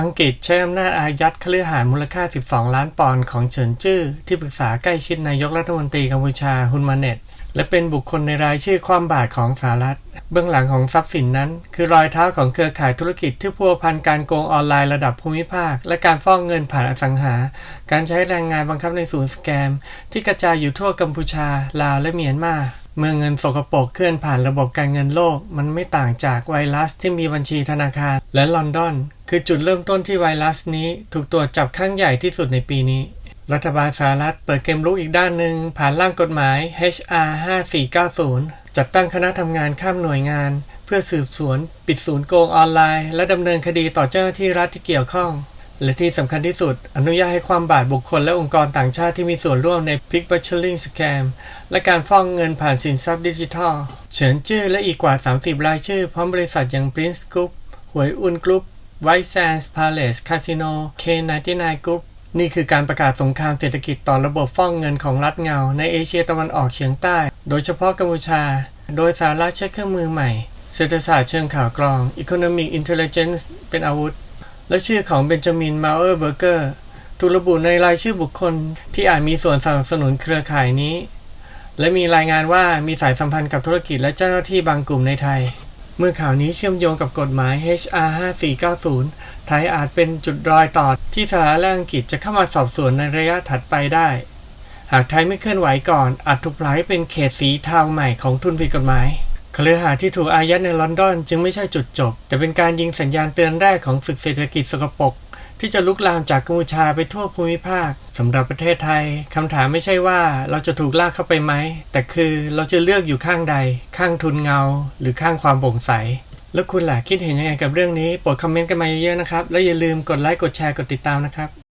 อังกฤษใช้อำนาจอายัดคฤหาสน์มูลค่า 12 ล้านปอนด์ของเฉินจื้อที่ปรึกษาใกล้ชิดนายกรัฐมนตรีกัมพูชาฮุนมาเน็ต และเป็นบุคคลในรายชื่อความบาตรของสหรัฐ เบื้องหลังของทรัพย์สินนั้น คือรอยเท้าของเครือข่ายธุรกิจที่พัวพันการโกงออนไลน์ระดับภูมิภาค และการฟอกเงินผ่านอสังหา การใช้แรงงานบังคับในศูนย์สแกม ที่กระจายอยู่ทั่วกัมพูชา ลาวและเมียนมาเมื่อเงินสกปรกเคลื่อนผ่านระบบการเงินโลก มันไม่ต่างจากไวรัสที่มีบัญชีธนาคารและลอนดอน คือจุดเริ่มต้นที่ไวรัสนี้ถูกตรวจจับครั้งใหญ่ที่สุดในปีนี้ รัฐบาลสหรัฐเปิดเกมรุกอีกด้านหนึ่งผ่านร่างกฎหมาย HR 5490 จัดตั้งคณะทำงานข้ามหน่วยงาน เพื่อสืบสวน ปิดศูนย์โกงออนไลน์ และดำเนินคดีต่อเจ้าหน้าที่รัฐที่เกี่ยวข้อง และที่สำคัญที่สุด อนุญาตให้ความบาดบุคคลและองค์กรต่างชาติที่มีส่วนร่วมใน Pick b u t c h e r i n g Scam และการฟ้องเงินผ่านสินทรัพย์ดิจิทัล เฉินจื้อและอีกกว่า 30 รายชื่อพร้อมบริษัทอย่าง Prince Group หวยอุนกรุ๊ป White Sands Palace Casino K99 Group นี่คือการประกาศสงครามเศรษฐกิจต่อระบบฟ้องเงินของรัฐเงา ในเอเชียตะวันออกเฉียงใต้ โดยเฉพาะกัมพูชา โดยสหรัฐใช้เครื่องมือใหม่ เศรษฐศาสตร์เชิงข่าวกรอง Economic Intelligence เป็นอาวุธ และชื่อของเบนจามินมาเออร์เบอร์เกอร์ถูกระบุในรายชื่อบุคคลที่อาจมีส่วนสนับสนุนเครือข่ายนี้ และมีรายงานว่ามีสายสัมพันธ์กับธุรกิจและเจ้าหน้าที่บางกลุ่มในไทย เมื่อข่าวนี้เชื่อมโยงกับกฎหมาย HR 5490 ไทยอาจเป็นจุดรอยต่อที่สหรัฐและอังกฤษจะเข้ามาสอบสวนในระยะถัดไปได้ หากไทยไม่เคลื่อนไหวก่อน อาจถูกปล่อยเป็นเขตสีเทาใหม่ของทุนผิดกฎหมายเครือข่ายที่ถูกอายัดในลอนดอนจึงไม่ใช่จุดจบ แต่เป็นการยิงสัญญาณเตือนแรกของศึกเศรษฐกิจสกปรกที่จะลุกลามจากกัมพูชาไปทั่วภูมิภาค สำหรับประเทศไทยคำถามไม่ใช่ว่าเราจะถูกลากเข้าไปไหม แต่คือเราจะเลือกอยู่ข้างใด ข้างทุนเงา หรือข้างความโปร่งใส แล้วคุณล่ะคิดเห็นยังไงกับเรื่องนี้โปรดคอมเมนต์กันมาเยอะๆนะครับ แล้วอย่าลืมกดไลค์กดแชร์กดติดตามนะครับ